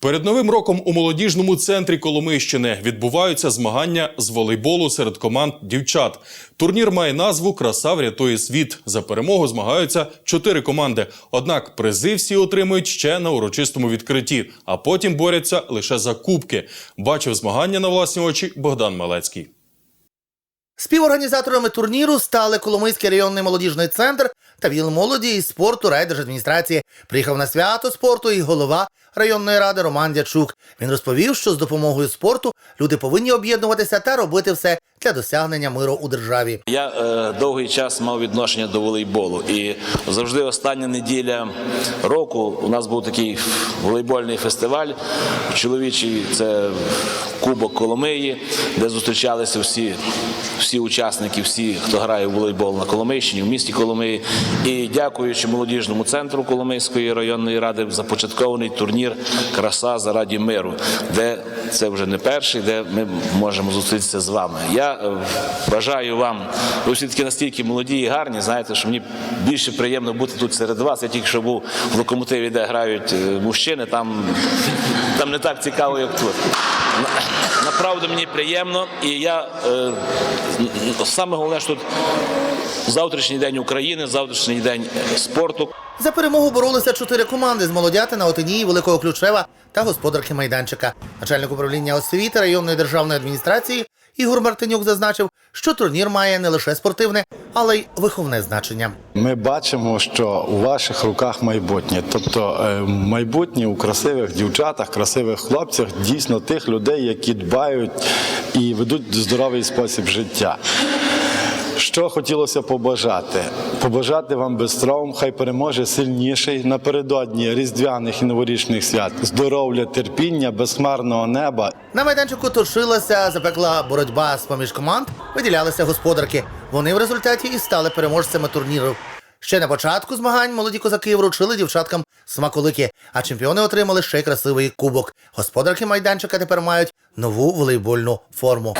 Перед новим роком у молодіжному центрі Коломийщини відбуваються змагання з волейболу серед команд дівчат. Турнір має назву Краса врятує світ. За перемогу змагаються чотири команди. Однак призи всі отримують ще на урочистому відкритті, а потім борються лише за кубки. Бачив змагання на власні очі Богдан Малецький. Співорганізаторами турніру стали Коломийський районний молодіжний центр та віл молоді і спорту райдержадміністрації. Приїхав на свято спорту і голова районної ради Роман Дячук. Він розповів, що з допомогою спорту люди повинні об'єднуватися та робити все для досягнення миру у державі. Я е, довгий час мав відношення до волейболу, і завжди остання неділя року у нас був такий волейбольний фестиваль чоловічий. Це Кубок Коломиї, де зустрічалися всі, всі учасники, всі, хто грає в волейбол на Коломийщині, в місті Коломиї. І дякуючи молодіжному центру Коломийської районної ради, започаткований турнір Краса заради миру, де це вже не перший, де ми можемо зустрітися з вами. Я е, бажаю вам, ви всі таки настільки молоді і гарні, знаєте, що мені більше приємно бути тут серед вас. Я тільки що був в локомотиві, де грають е, мужчини, там, там не так цікаво, як тут. Направду мені приємно, і я е, саме головне, що тут завтрашній день України, завтрашній день спорту. За перемогу боролися чотири команди з молодятина, Отинії, Великого Ключева та господарки майданчика. Начальник управління освіти районної державної адміністрації Ігор Мартинюк зазначив, що турнір має не лише спортивне, але й виховне значення. Ми бачимо, що у ваших руках майбутнє. Тобто е, майбутнє у красивих дівчатах, красивих хлопцях, дійсно тих людей, які дбають і ведуть здоровий спосіб життя. Що хотілося побажати? Побажати вам без травм, хай переможе сильніший напередодні різдвяних і новорічних свят, здоров'я, терпіння, безхмарного неба На майданчику точилася запекла боротьба з поміж команд, виділялися господарки. Вони в результаті і стали переможцями турніру. Ще на початку змагань молоді козаки вручили дівчаткам смаколики, а чемпіони отримали ще й красивий кубок. Господарки майданчика тепер мають нову волейбольну форму.